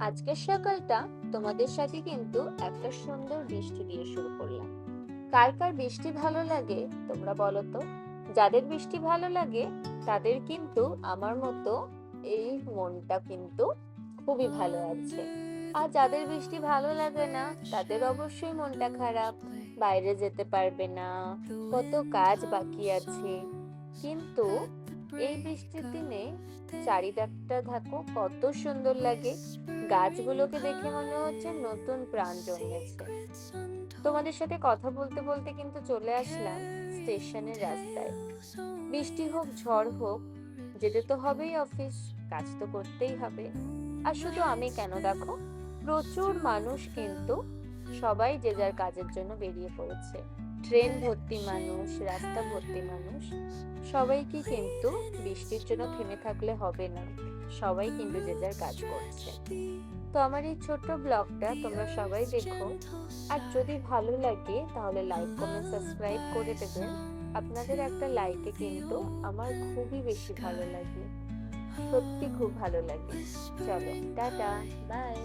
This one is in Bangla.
আজকের সকালটা তোমাদের সাথে কিন্তু একটা সুন্দর বৃষ্টি দিয়ে শুরু করলাম। কার কার বৃষ্টি ভালো লাগে তোমরা বলো তো? যাদের বৃষ্টি ভালো লাগে, তাদের কিন্তু আমার মতো এই মনটা কিন্তু খুবই ভালো আছে। আর যাদের বৃষ্টি ভালো লাগে না, তাদের অবশ্যই মনটা খারাপ। বাইরে যেতে পারবে না, কত কাজ বাকি আছে। কিন্তু এই বৃষ্টির দিনে চারিদিকটা দেখো কত সুন্দর লাগে। গাছগুলোকে দেখে মনে হচ্ছে নতুন প্রাণ জন্মেছে। তোমাদের সাথে কথা বলতে বলতে কিন্তু চলে আসলাম স্টেশনের রাস্তায়। বৃষ্টি হোক, ঝড় হোক, যেতে তো হবেই অফিস, কাজ তো করতেই হবে। আর শুধু আমি কেন দেখো? প্রচুর মানুষ কিন্তু সবাই যে যার কাজের জন্য বেরিয়ে পড়েছে। ট্রেন ভর্তি মানুষ, রাস্তা ভর্তি মানুষ, সবাইকে কিন্তু বৃষ্টির জন্য থেমে থাকলে হবে না। সবাই কিন্তু যে যার কাজ করছে। তো আমার এই ছোট্ট ব্লগটা তোমরা সবাই দেখো। আর যদি ভালো লাগে, তাহলে লাইক কমেন্ট সাবস্ক্রাইব করে দেবেন আপনাদের একটা লাইকে কিন্তু আমার খুবই বেশি ভালো লাগে। সত্যি খুব ভালো লাগে। চলো, টাটা বাই